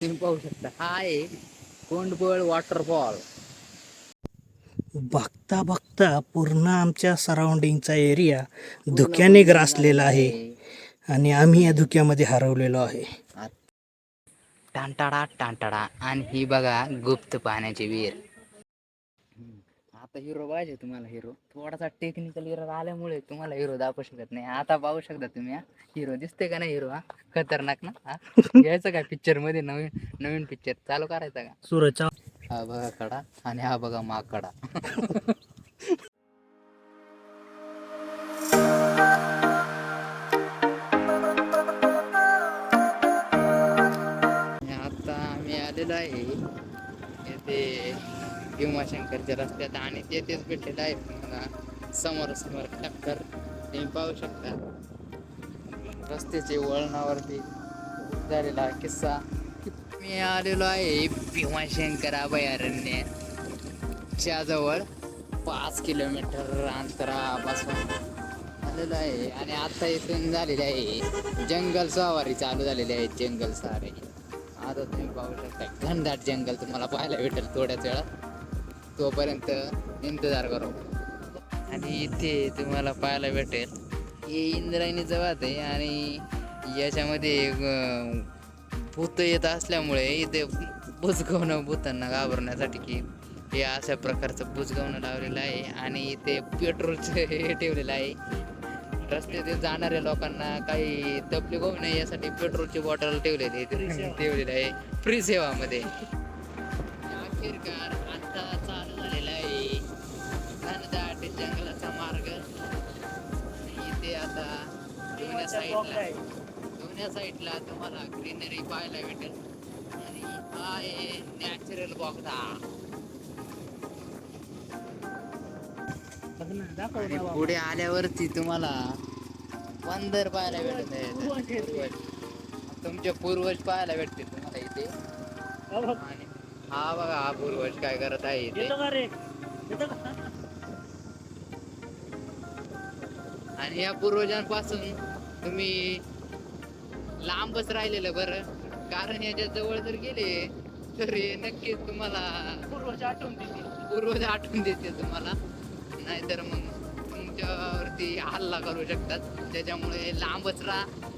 तुम्ही पाहू शकता. हा आहे कोंडबळ वॉटरफॉल बघता बघता पूर्ण आमच्या सराउंडिंगचा एरिया धुक्याने ग्रासलेला आहे. आणि आम्ही या धुक्यामध्ये हरवलेलो आहे. टांटाडा टांटाडा. आणि ही बघा गुप्त पाण्याची विहीर. आता हिरो पाहिजे तुम्हाला हिरो थोडासा टेक्निकल हिरो आल्यामुळे तुम्हाला हिरो दाखवू शकत नाही. आता पाहू शकता तुम्ही हिरो दिसते का नाही हिरो हा? खतरनाक ना हा? घ्यायचं का पिक्चरमध्ये नवीन नवीन पिक्चर चालू करायचा का? सूरजचा हा बघा कडा आणि हा बघा माकडा. आता आम्ही आलेलो आहे येथे भीमाशंकरच्या रस्त्यात आणि तेथेच भेटले आहे. तुम्हाला समोर समोर टक्कर तुम्ही पाहू शकता. रस्त्याचे वळणावरती झालेला किस्सा. मी आलेलो आहे भीमाशंकर अभयारण्य. च्या जवळ पाच किलोमीटर अंतरापासून आलेलो आहे. आणि आता इथून झालेली आहे जंगल सवारी. चालू झालेली आहे जंगल सवारी. आता तुम्ही पाहू शकता. घनदाट जंगल तुम्हाला पाहायला भेटेल थोड्याच वेळात. तोपर्यंत इंतजार करू. आणि इथे तुम्हाला पाहायला भेटेल. हे इंद्रायणी जवळ आहे आणि याच्यामध्ये भूत येत असल्यामुळे इथे बुजगावणं भूतांना घाबरण्यासाठी की हे अशा प्रकारचं बुजगावणं लावलेलं आहे आणि इथे पेट्रोलचं हे ठेवलेलं आहे. रस्त्यात जाणाऱ्या लोकांना काही तकलीफ होऊ नये यासाठी पेट्रोलची बॉटल ठेवलेली ठेवलेली आहे फ्री सेवामध्ये. अखेरकार आता चालू झालेला आहे. घनदाट जंगलाचा मार्ग. आणि इथे आता दोन्ही साईडला दोन्ही साईडला तुम्हाला ग्रीनरी पाहायला भेटेल. आणि हा आहे नॅचरल बोगदा आणि पुढे आल्यावरती तुम्हाला बंदर पाहायला भेटत आहे तुमचे पूर्वज पाहायला भेटतील तुम्हाला इथे. आणि हा बघा हा पूर्वज काय करत आहे इथे. आणि या पूर्वजांपासून तुम्ही लांबच राहिलेलं बरं. कारण याच्या जवळ जर गेले तर हे नक्कीच तुम्हाला पूर्वज आठवून देतील. पूर्वज आठवून देते तुम्हाला. नाहीतर मग तुमच्यावरती हल्ला करू शकतात. त्याच्यामुळे लांबच राहा.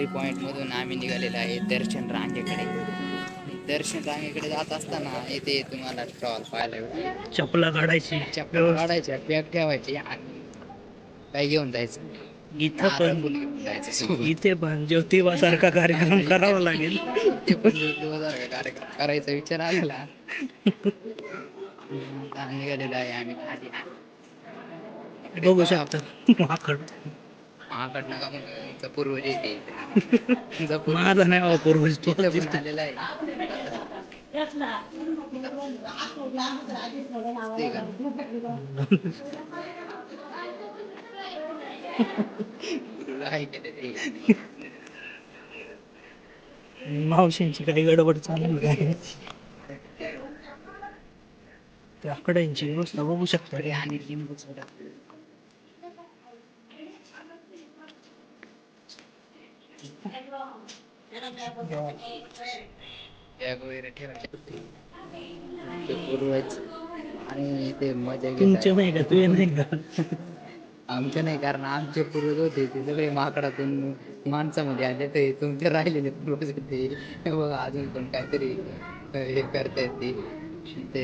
एंट्री पॉइंट मधून आम्ही निघालेलो आहे दर्शन रांगेकडे. दर्शन रांगेकडे जात असताना इथे तुम्हाला स्टॉल पाहायला भेटेल. चपला काढायची. चप्पल काढायच्या बॅग ठेवायची आणि काय घेऊन जायचं. इथं पण. इथे पण ज्योतिबा सारखा कार्यक्रम करावा लागेल. ते पण दिवसासारखा कार्यक्रम करायचा विचार आलेला. निघालेलो आहे आम्ही खाली. बघू शकता. माकड. का पूर्वज येते माझा नाही बाबा पूर्वज तो. आलेला आहे? मावशींची काही गडबड चालू आहे त्या आकड्यांची व्यवस्था बघू शकता आणि लिंबू सोडा. बॅग वगैरे ते आणि ते मजा तुमचे नाही का तुझे नाही का आमचे नाही कारण आमचे पूर्वज होते ते सगळे माकडातून माणसामध्ये आले ते तुमचे राहिलेले पूर्वज होते. बघा अजून पण काहीतरी हे करतायत ते. ते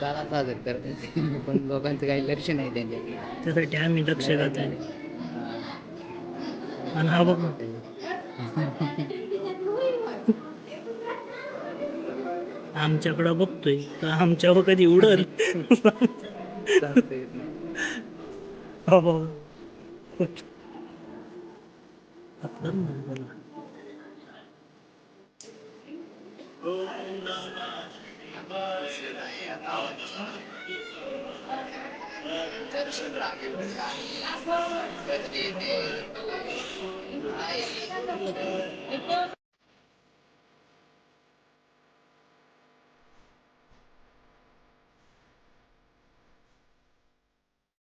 चाला साजर करतात पण लोकांचं काही लक्ष नाही त्यांच्याकडे. त्यासाठी आम्ही लक्ष घातले आणि हा बघ. आमच्याकडं बघतोय तर आमच्यावर कधी उडल. हो, हो. सांगता येत नाही. हात कर ना त्याला.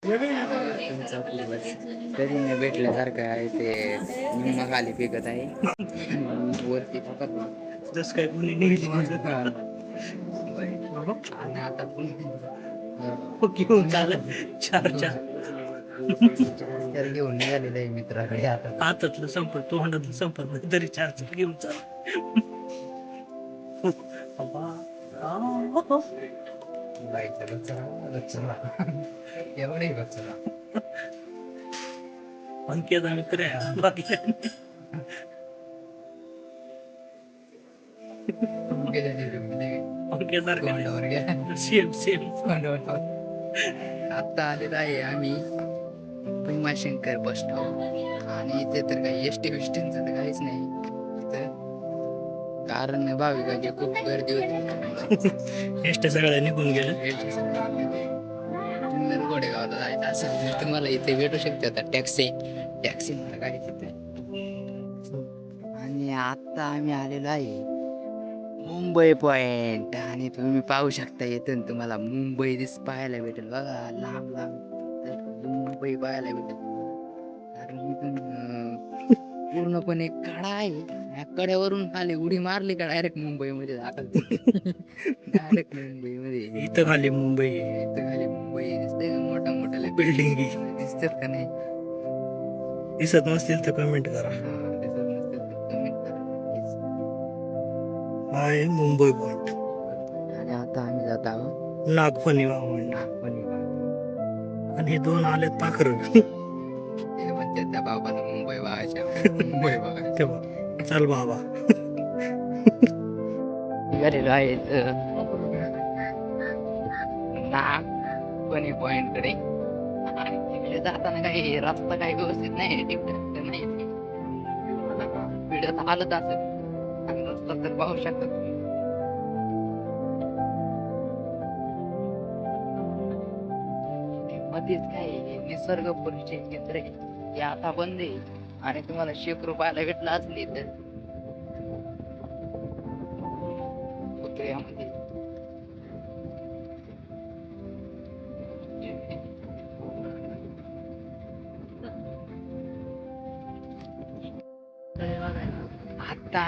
तुमचा पूर्वज कधी नाही भेटल्यासारखं आहे ते निम्मा खाली फेकत आहे वरती फकत जस काय कोणी आणि आता पुन्हा घेऊन चालत चार चार तर घेऊन निघालेलं आहे मित्राकडे आता हातातलं संपत तोंडातलं संपत नाही तरी चार चार घेऊन चाल अब्बा. आ. बाईचा गच्चरा गच्चरा एवढे गच्चरा अंकिता मित्र आहे बाकी काय नाही. अंकितासारखं तोंडावर नाही. घ्या सेम सेम आता आलेलो आहे आम्ही भीमाशंकर बस स्टॉप आणि इथे तर काही एस टी विष्टींचं तर काहीच नाही. इथं कारण भाविकांची खूप गर्दी होती. एसट्या सगळ्या निघून गेल्या जुन्नर गोडेगावला जायचं असेल तर तुम्हाला इथे भेटू शकते आता टॅक्सी. टॅक्सी मला काय तिथे. आणि आता आम्ही आलेलो आहे मुंबई पॉइंट आणि तुम्ही पाहू शकता इथून तुम्हाला मुंबई दिस पाहायला भेटेल. बघा लांब लांब. मुंबई पाहायला भेटेल. कारण इथून पूर्णपणे कडा आहे या कड्यावरून खाली उडी मारली का डायरेक्ट मुंबईमध्ये डायरेक्ट मुंबईमध्ये. इथं खाली मुंबई. इथं खाली मुंबई. दिसते का मोठा मोठा बिल्डिंग दिसतात का नाही? दिसत नसतील तर कमेंट करा. आहे मुंबई पॉइंट आणि आता आम्ही जात आहोत नागफणी वाहन नागपणी आणि हे दोन आलेत पाखर. ते म्हणतात त्या बाबाला मुंबई बघायच्या मुंबई बघायच्या तेव्हा चल बाबा. निघालेलो आहेत नागपणी पॉइंटकडे. आणि तिकडे जाताना काही रस्ता काही व्यवस्थित नाही टिकटॉक नाही. व्हिडिओ आलत असेल. असतात तर पाहू शकता तुम्ही. मध्येच काय निसर्ग परिचय केंद्र आहे. हे आता बंद आहे. आणि तुम्हाला शेक रुपयाला भेटला असली तर.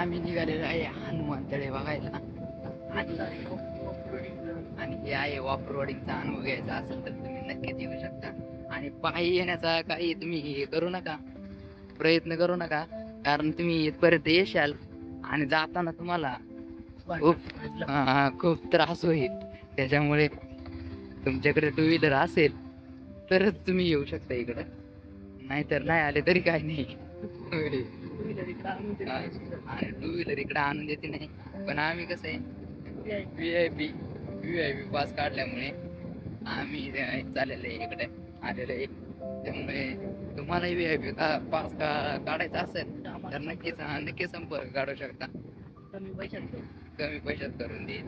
आम्ही निघालेलो आहे हनुमान तळे बघायला आणि आणि हे आहे ऑफ रोडिंगचा अनुभव घ्यायचा असेल तर तुम्ही नक्कीच येऊ शकता. आणि पायी येण्याचा काही तुम्ही हे करू नका प्रयत्न करू नका कारण तुम्ही इथपर्यंत येशाल आणि जाताना तुम्हाला खूप खूप त्रास होईल. त्याच्यामुळे तुमच्याकडे टू व्हीलर असेल तरच तुम्ही येऊ शकता इकडं. नाहीतर नाही आले तरी काही नाही. हा, आणि टू व्हीलर इकडे आणून देते नाही. पण आम्ही कसं आहे V I P V I P pass काढल्यामुळे आम्ही चाललेलो आहे इकडे आलेलो आहे. त्यामुळे तुम्हालाही व्ही आय पी पास का काढायचा असेल तर नक्कीच नक्की संपर्क काढू शकता. कमी पैशात करून देईल.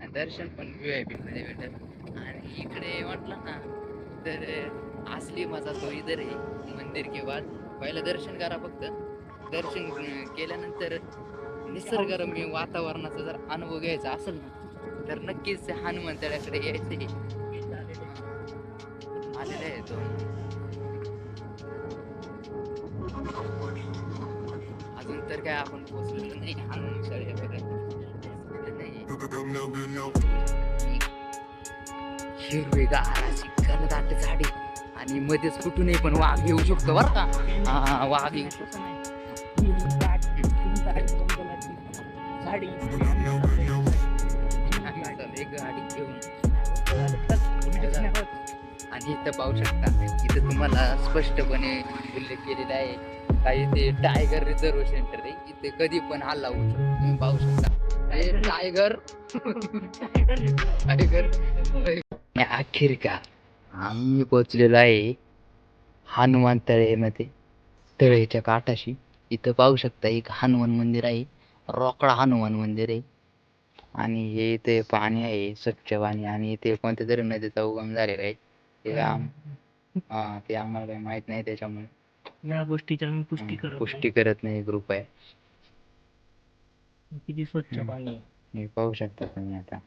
आणि दर्शन पण व्ही आय पी मध्ये भेटेल. आणि इकडे म्हटलं ना तर असली माझा तो इधर आहे मंदिर के बाद पहिलं दर्शन करा फक्त. दर्शन केल्यानंतर निसर्गरम्य वातावरणाचा जर अनुभव घ्यायचा असेल ना तर नक्कीच हनुमान तळ्याकडे यायचं आलेला आहे तो अजून तर काय आपण पोहोचलो नाही हनुमान तळ्यापर्यंत हिरवेगार अशी घनदाट झाडी. आणि मध्येच कुठूनही पण वाघ येऊ शकतो बरं का. वाघ येऊ शकतो. आणि इथं पाहू शकता इथं तुम्हाला स्पष्टपणे उल्लेख केलेला आहे. काही ते टायगर रिझर्व सेंटर आहे. इथे कधी पण हल्ला होऊ शकतो. तुम्ही पाहू शकता. टायगर टायगर अखेर का? आम्ही पोचलेलो आहे हनुमान तळेमध्ये. तळेच्या काठाशी. इथं पाहू शकता एक हनुमान मंदिर आहे. रोकडा हनुमान मंदिर आहे. आणि हे इथे पाणी आहे स्वच्छ पाणी. आणि इथे कोणत्या तरी नदीचा उगम झालेला आहे. ते आम हा ते आम्हाला काही माहीत नाही त्याच्यामुळे. या गोष्टीची आम्ही पुष्टी करत पुष्टी करत नाही ग्रुप आहे. किती स्वच्छ. पाणी आहे. हे पाहू शकता तुम्ही आता.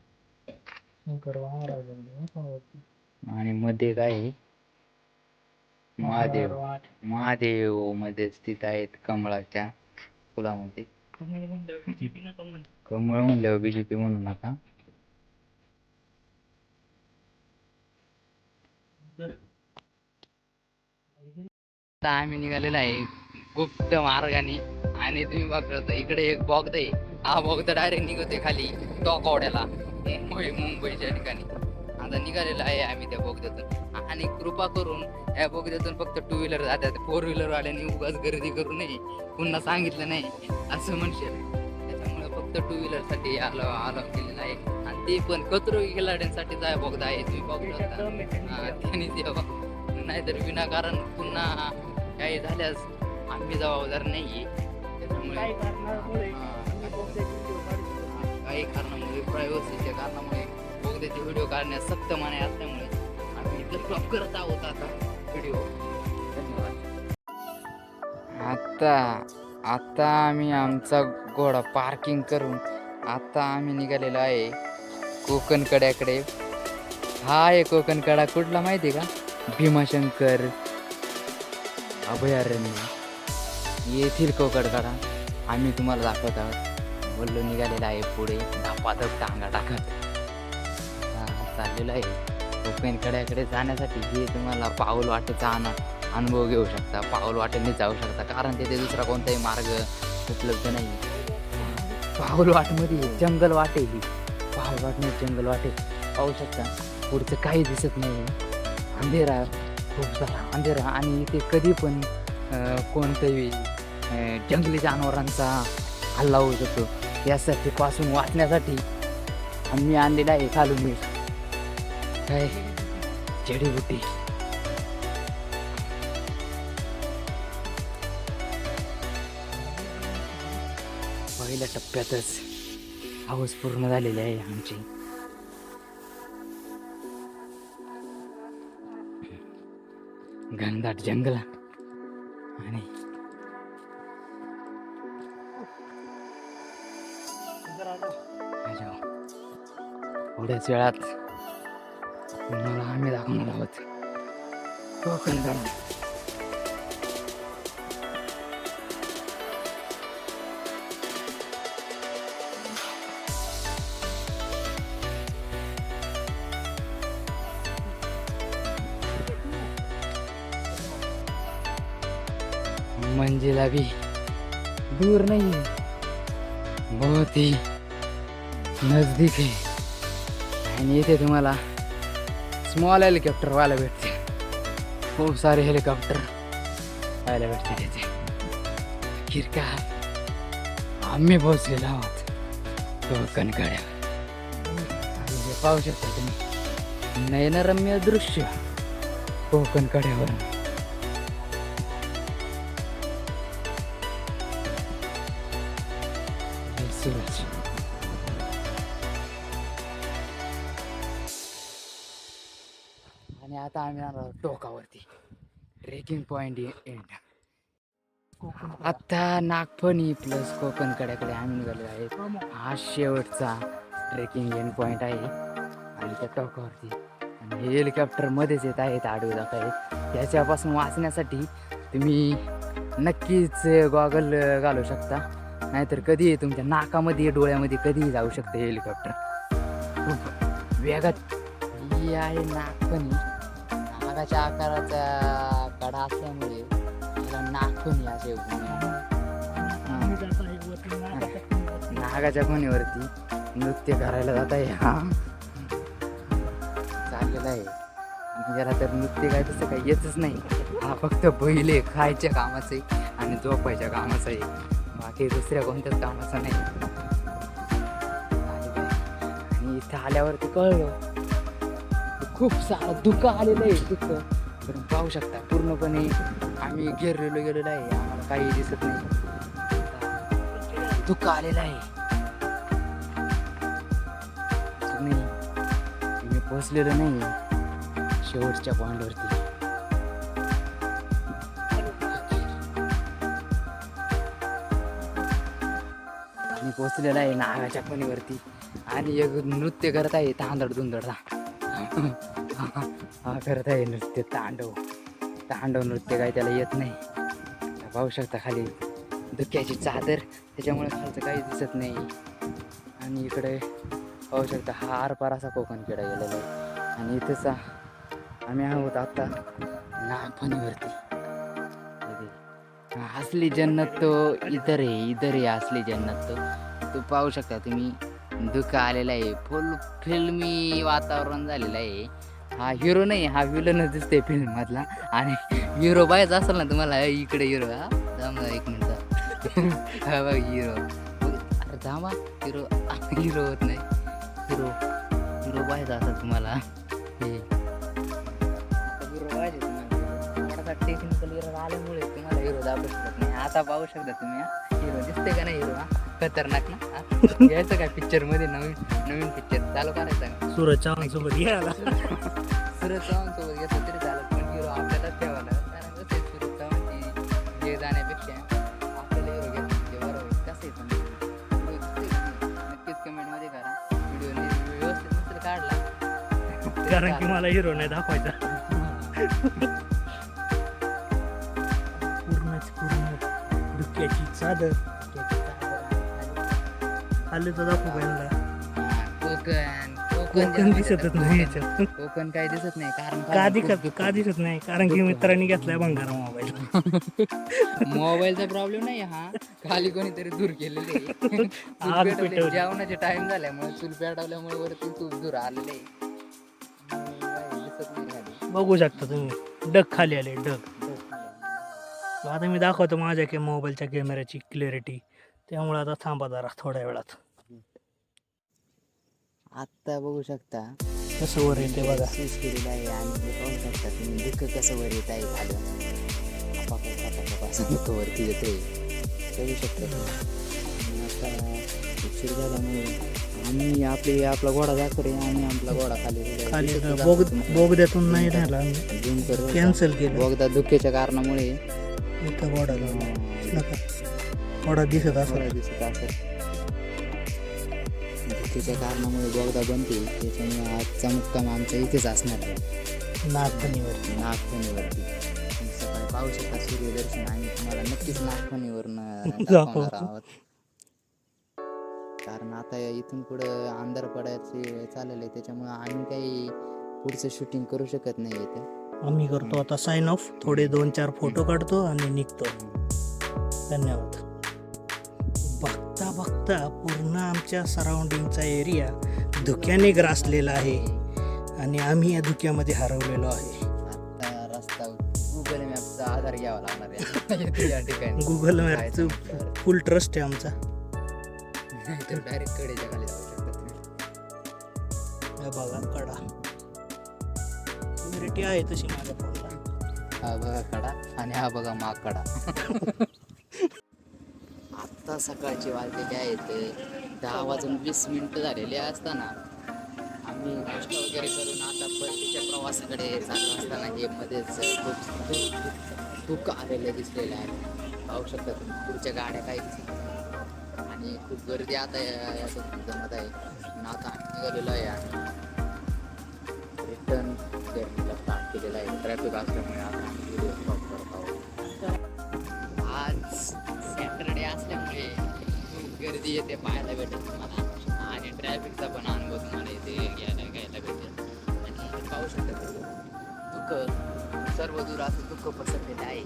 आणि मध्ये काय आहे? महादेव. महादेवमध्ये स्थित आहेत कमळाच्या फुलामध्ये. कमळ म्हणल्यावर बीजेपी म्हणू नका. आता आम्ही निघालेलो आहे गुप्त मार्गाने आणि तुम्ही बघता इकडे एक बॉगद आहे. हा बॉगद डायरेक्ट निघते खाली. टॉकवाड्याला मुंबई मुंबईच्या ठिकाणी. आता निघालेलो आहे आम्ही त्या बोगद्यातून. आणि कृपा करून या बोगद्यातून फक्त टू व्हीलर जातात फोर व्हीलर वाल्याने उगाच गर्दी करू नये. पुन्हा सांगितलं नाही. असं म्हणशील. त्याच्यामुळे फक्त टू व्हीलरसाठी आलो आलो केलेलं आहे. आणि ते पण कचरो खिलाड्यांसाठी जाय बोगदा आहे. तुम्ही बघू शकता. त्यांनीच यावं नाहीतर विनाकारण पुन्हा काही झाल्यास आम्ही जबाबदार नाही त्याच्यामुळे. काही कारणामुळे प्रायव्हसीच्या कारणामुळे बोगद्याचे व्हिडिओ काढण्यास सक्त मनाई असल्यामुळे आम्ही इथं स्टॉप करत आहोत आता व्हिडिओ धन्यवाद. आता आता आम्ही आमचा घोडा पार्किंग करून आता आम्ही निघालेलो आहे कोकण कड्याकडे हा आहे कोकण कडा कुठला माहिती आहे का? भीमाशंकर अभयारण्य. येथील कोकण कडा आम्ही तुम्हाला दाखवत आहोत. बोललो निघालेला आहे पुढे. धापाधप टांगा टाकत. चाललेलो आहे. कोकण कड्याकडे जाण्यासाठी हे तुम्हाला पाऊल वाटेचा अनु अनुभव घेऊ शकता. पाऊल वाटेने जाऊ शकता. कारण तिथे दुसरा कोणताही मार्ग उपलब्ध नाही. पाऊल वाटमध्ये जंगल वाटे ही. पाऊल वाटमध्ये जंगल वाटे पाहू शकता. पुढचं काही दिसत नाही. अंधेरा खूप झाला अंधेरा आणि इथे कधी पण कोणतंही जंगली जनावरांचा हल्ला होऊ शकतो. यासाठी पासून वाचण्यासाठी आम्ही आणलेला आहे चालू मीठ काय जडीबुटी पहिल्या टप्प्यातच हाऊस पूर्ण झालेली आहे आमची. घनदाट जंगल आणि थोड्याच वेळात तुम्हाला आम्ही दाखवणार आहोत. कोकण गड मंजिला भी दूर नहीं है बहुत ही नजदीक आहे. आणि इथे तुम्हाला स्मॉल हेलिकॉप्टर व्हायला भेटते. खूप सारे हेलिकॉप्टर व्हायला भेटते त्याचे किरका आम्ही पोहोचलेलो आहोत. कोकणकड्यावर आणि जे पाहू शकता तुम्ही. नयनरम्य दृश्य कोकण कड्यावर आम्ही आलो टोकावरती ट्रेकिंग पॉईंट एंड आत्ता नागफणी प्लस कोकण कड्याकडे आम्ही निघालो आहे. हा शेवटचा ट्रेकिंग एंड पॉईंट आहे. आणि त्या टोकावरती आणि हेलिकॉप्टरमध्येच येत आहेत आडवे जात आहेत. त्याच्यापासून वाचण्यासाठी तुम्ही नक्कीच गॉगल घालू शकता. नाहीतर कधीही तुमच्या नाकामध्ये डोळ्यामध्ये कधीही जाऊ शकते हेलिकॉप्टर खूप वेगात. ही आहे नागफणी. नागाच्या आकाराचा कडा असल्यामुळे त्याला नागफणी असे आहे नागाच्या कोणीवरती नृत्य करायला जात आहे हा. चाललेला आहे. आणि त्याला तर नृत्य काय तसं काही येतच नाही. हा फक्त पहिले खायच्या कामाचं आहे आणि झोपायच्या कामाचं आहे. बाकी दुसऱ्या कोणत्याच कामाचं नाही. आणि काय? आणि इथं आल्यावरती कळलं खूप सारं दुःख आलेलं आहे दुःख पण पाहू शकता पूर्णपणे आम्ही घेरलेलो गेलेलो आहे. आम्हाला काही दिसत नाही. दुःख आलेलं आहे. तुम्ही तुम्ही पोहोचलेलो नाही शेवटच्या पॉइंटवरती. पोचलेला आहे नागाच्या पणीवरती आणि एक नृत्य करत आहे तांदड धुंदडा हा करत आहे नृत्य तांडव. तांडव नृत्य काय त्याला येत नाही. पाहू शकता खाली धुक्याची चादर. त्याच्यामुळे खालचं काही दिसत नाही. आणि इकडे पाहू शकता हा आरपार असा कोकण किडा गेलेला आहे. आणि इथेच आम्ही आहोत आता नागफणीवरती असली जन्नत तो इतर आहे इतर आहे असली जन्नत तो. तो पाहू शकता तुम्ही. दुःख आलेलं आहे. फुल फिल्मी वातावरण झालेलं आहे. हा हिरो नाही हा विलनच दिसते फिल्म मधला आणि हिरो पाहायचा असेल ना तुम्हाला इकडे हिरो हा? थांबा एक मिनिट. हा बघ हिरो अरे थांबा हिरो हिरो होत नाही. हिरो हिरो पाहायचा असेल तुम्हाला. हे. हिरो पाहिजे तुम्हाला. थोडासा टेक्निकल हिरो आल्यामुळे तुम्हाला हिरो दाबू शकत नाही. आता पाहू शकता तुम्ही हिरो दिसते का नाही हिरो हा? खतरनाक ना? यायचं काय पिक्चरमध्ये नवीन नवीन पिक्चर चालू करायचा का सूरज चव्हाण सोबत घ्यायला सुरज चव्हाण सोबत घेतलं तरी चालत पण हिरो आपल्यालाच लागेल. कारण कसं आहे सुरज चव्हाणची जे जाण्यापेक्षा आपल्याला हिरो घेतलं म्हणजे बरोबर आहे. कसं आहे पण? नक्कीच कमेंटमध्ये करा. व्हिडिओ व्यवस्थित नसेल काढला. कारण की मला हिरो नाही दाखवायचा. चादर आले तर दाखवू यांना? कोकण. कोकण दिसतच. नाही याच्यात कोकण काही दिसत नाही कारण का खाली दिसत का दिसत नाही? कारण की मित्रांनी घेतलाय भंगारा मोबाईल. मोबाईलचा प्रॉब्लेम नाही हा. खाली कोणीतरी दूर केलेले आग पेटवली. जेवणाचे टाइम झाल्यामुळे चूल पेटवल्यामुळे वरती तूप दूर आलेले. दिसत नाही खाली. बघू शकता तुम्ही. डग खाली आले डग. आता मी दाखवतो माझ्या के मोबाईलच्या कॅमेऱ्याची क्लॅरिटी त्यामुळे आता थांबा जरा थोड्या वेळात आत्ता बघू शकता कसं वर येते बघा स्विच केलेलं आहे आणि ते पाहू शकता तुम्ही दुःख कसं वर येत आहे खाली आपाप आपाप असं दुःख वरती येते बघू शकता तुम्ही. आणि आता उशीर झाल्यामुळे आम्ही आपली आपला घोडा दाखव रे आम्ही आपला घोडा खाली. खाली बोग. बोगद्यातून नाही का. कॅन्सल केलं बोगदा धुक्याच्या कारणामुळे इथं वडा लावला वडा दिसत असं दिसत असेल धुक्याच्या कारणामुळे बोगदा बनते त्याच्यामुळे आजचा मुक्काम आमच्या इथेच असणार आहे. नागपणीवरती. नागफणीवरती तुम्ही सकाळी पाहू शकता सूर्यदर्शन आम्ही तुम्हाला नक्कीच. दाखवणार आहोत. कारण आता इथून पुढं अंधार पडायची चाललेलं आहे त्याच्यामुळे आम्ही काही पुढचं शूटिंग करू शकत नाही इथे. आम्ही करतो आता साइन ऑफ थोडे दोन चार फोटो काढतो आणि निघतो. धन्यवाद. बघता बघता पूर्ण आमच्या सराउंडिंगचा एरिया धुक्याने ग्रासलेला आहे. आणि आम्ही या धुक्यामध्ये हरवलेलो आहे. आता रस्ता गुगल मॅपचा आधार घ्यावा लागणार गुगल मॅपचं? फुल ट्रस्ट आहे आमचा. नाहीतर डायरेक्ट कडेच्या खाली हा बघा कडा क्लॅरिटी आहे तशी माझ्या फोनला हा बघा कडा आणि हा बघा माग कडा. आत्ता सकाळचे वाजलेले आहेत दहा वाजून वीस मिनिटं झालेले असताना आम्ही नाश्ता वगैरे करून आता परतीच्या प्रवासाकडे चालू असताना हे मध्येच खूप खूप धुकं आलेलं दिसलेलं आहे. पाहू शकता तुम्ही पुढच्या गाड्या काही दिसत नाही. आणि खूप गर्दी आता या- जमत आहे. आणि आता आम्ही निघालेलो आहे आणि ट्रॅफिक असल्यामुळे आता आम्ही व्हिडिओ स्टॉप करत आहोत. आज सॅटरडे असल्यामुळे गर्दी येते पाहायला भेटेल तुम्हाला. आणि ट्रॅफिकचा पण अनुभव तुम्हाला इथे घ्यायला घ्यायला भेटेल. आणि पाहू शकता दुःख सर्व दूर असं दुःख पसरलेलं आहे.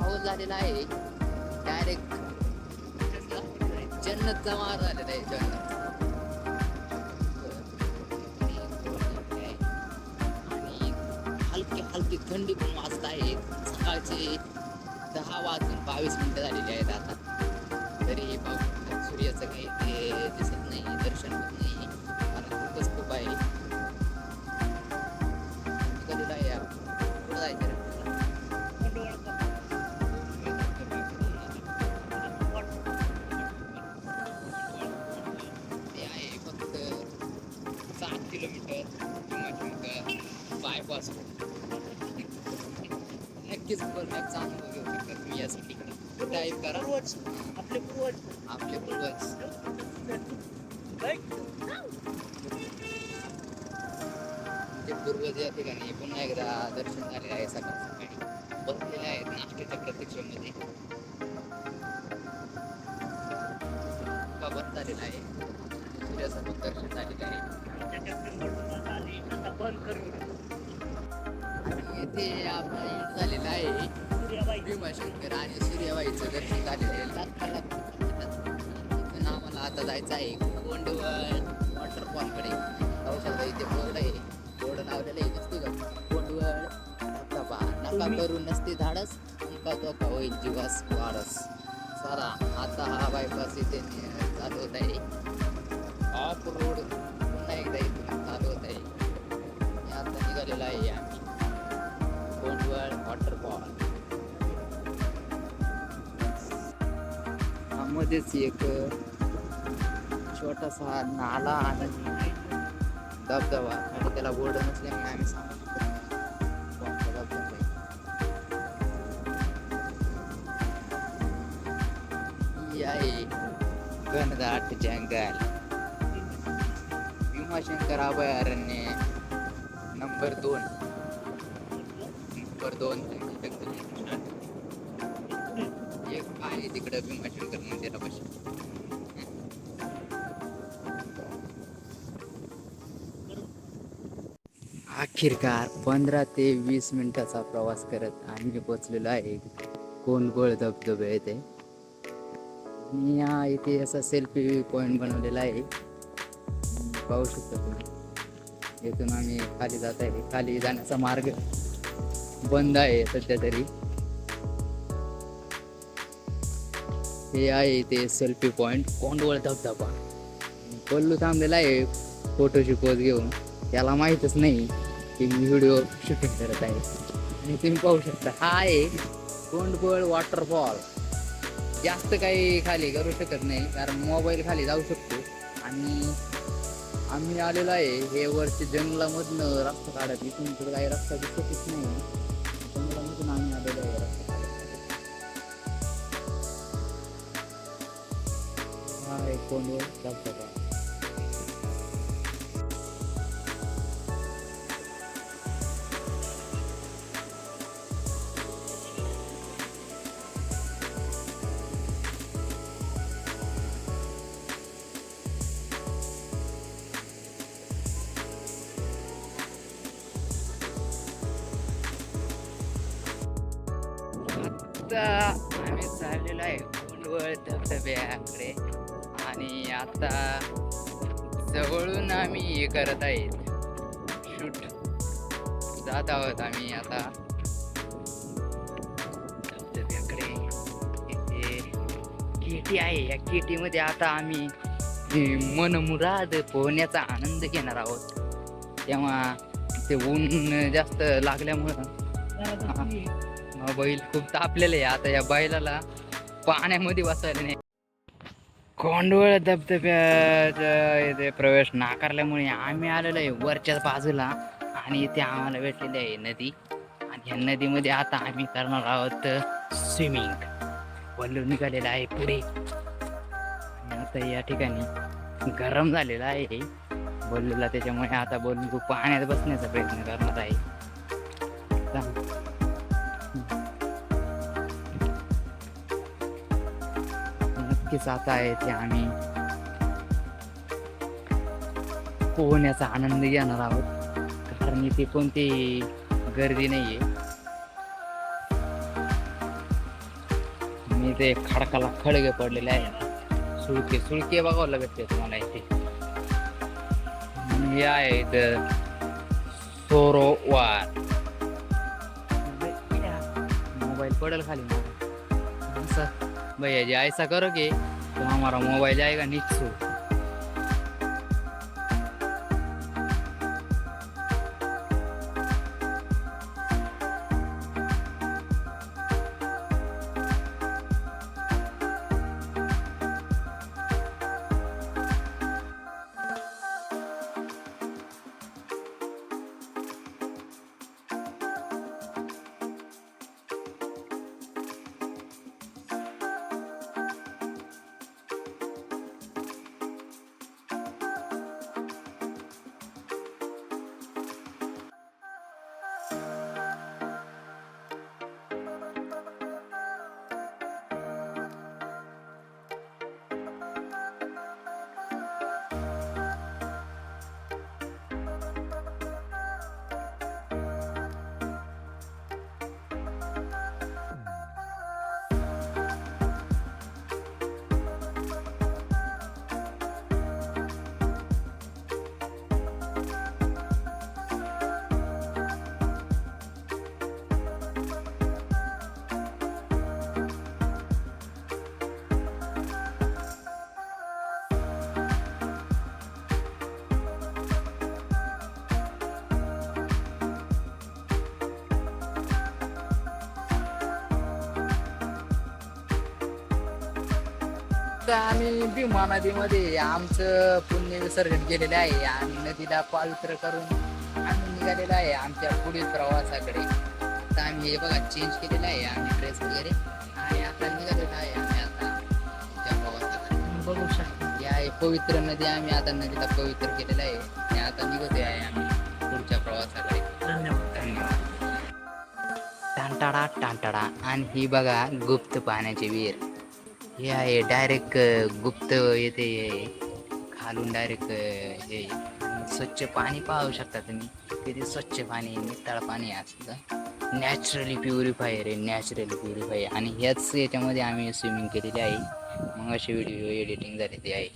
पाऊस झालेला आहे. डायरेक्ट जन्नतचा मार झालेला आहे जन्नत. हलकी थंडी पण वाजत आहे. सकाळचे दहा वाजून बावीस मिनिटं झालेली आहेत आता. तरी हे सूर्याचं काही ते दिसत नाही दर्शन होत नाही. मला खूपच खूप आहे. दुर्ग या ठिकाणी पुन्हा एकदा दर्शन झालेलं आहे सकाळ सकाळी. बसलेले आहेत नाश्त्याच्या प्रतीक्षेमध्ये. बंद झालेला आहे. सूर्यासमोर दर्शन झालेलं आहे. येथे आपला एंड झालेला आहे. भीमाशंकर आणि सूर्यबाईचं दर्शन झालेलं आहे. आम्हाला आता जायचं आहे. नका नसते धाडस. तुमका धोका होईल जीवास वारस. सारा आता हा बायपास इथे चालवत आहे. ऑफ रोड पुन्हा एकदा इथून चालवत आहे. आता निघालेला आहे आम्ही. गोंडवळ वॉटरफॉल मध्येच एक छोटासा नाला आणि धबधबा आणि त्याला बोर्ड नसल्यामुळे आम्ही सांगतो. घनदाट जंगल भीमाशंकर अभयारण्य नंबर दोन नंबर दोन एक आहे तिकडं भीमाशंकर मंदिरापाशी अखेरकार पंधरा ते वीस मिनिटाचा प्रवास करत आम्ही पोचलेलो आहे कोण गोळ धबधबे येथे मी हा इथे असा सेल्फी पॉईंट बनवलेला आहे. पाहू शकता तुम्ही. इथून आम्ही खाली जात आहे. खाली जाण्याचा मार्ग बंद आहे सध्या तरी. हे आहे इथे सेल्फी पॉईंट कोंडवळ धबधबा. पल्लू थांबलेला आहे. फोटोची पोज घेऊन. त्याला माहीतच नाही की मी व्हिडिओ शूटिंग करत आहे. आणि तुम्ही पाहू शकता हा आहे कोंडगोळ वॉटरफॉल जास्त काही खाली करू शकत नाही कारण मोबाईल खाली जाऊ शकतो. आणि आम्ही आलेलो आहे हे वरचे जंगलामधनं रस्ता काढत इथून तर काही रस्ता दिसतच नाही. जंगलामधून आम्ही आलेलो आहे रस्ता काढत हा आहे कोंडगोळ आता आम्ही चाललेलो आहे कोंडवळ धबधब्याकडे. आणि आता जवळून आम्ही हे करत आहेत. शूट जात आहोत आम्ही आता. धबधब्याकडे. इथे केटी आहे या केटीमध्ये आता आम्ही मनमुराद पोहण्याचा आनंद घेणार आहोत. तेव्हा ते ऊन जास्त लागल्यामुळं बैल खूप तापलेले आहे. आता या बैलाला पाण्यामध्ये बसायला नाही. कोंडवळ धबधब्याचा प्रवेश नाकारल्यामुळे आम्ही आलेलो आहे वरच्या बाजूला आणि इथे आम्हाला भेटलेली आहे नदी. आणि या नदीमध्ये आता आम्ही करणार आहोत स्विमिंग वल्लू निघालेला आहे पुढे. आता या ठिकाणी गरम झालेला आहे. बल्लूला त्याच्यामुळे आता बल्लू पाण्यात बसण्याचा प्रयत्न करणार आहे. नक्कीच आता आहे ते आम्ही. पोहण्याचा आनंद घेणार आहोत. कारण इथे कोणती गर्दी नाहीये. मी ते खडकाला खडगे पडलेले आहे. सुळके सुळके बघावं लागत ते तुम्हाला इथे. हे आहे इथं सोरोवार. मोबाईल पडेल खाली. ভাইয়া যে আয়সা করো কি তোমার মোবাইল আয়গা নিচ্ছু। आता आम्ही भीमा नदीमध्ये आमचं पुण्य विसर्जन केलेलं आहे. आणि नदीला पवित्र करून आम्ही निघालेलो आहे आमच्या पुढील प्रवासाकडे. आता आम्ही हे बघा चेंज केलेलं आहे. आम्ही ड्रेस वगैरे. आणि आता निघालेलो आहे आम्ही आता त्या प्रवासाकडे. बघू शकता. ही आहे पवित्र नदी आम्ही आता नदीला पवित्र केलेलं आहे. आणि आता निघतोय आहे आम्ही पुढच्या प्रवासाकडे. धन्यवाद. धन्यवाद. टांटाडा टांटाडा आणि ही बघा गुप्त पाण्याची विहीर. हे आहे डायरेक्ट गुप्त येते. खालून डायरेक्ट हे. स्वच्छ पाणी पाहू शकता तुम्ही. किती स्वच्छ पाणी नितळ पाणी असतं नॅचरली प्युरिफायर आहे नॅचरली प्युरिफायर आणि ह्याच याच्यामध्ये आम्ही स्विमिंग केलेली आहे. मग अशी व्हिडिओ एडिटिंग झालेली आहे.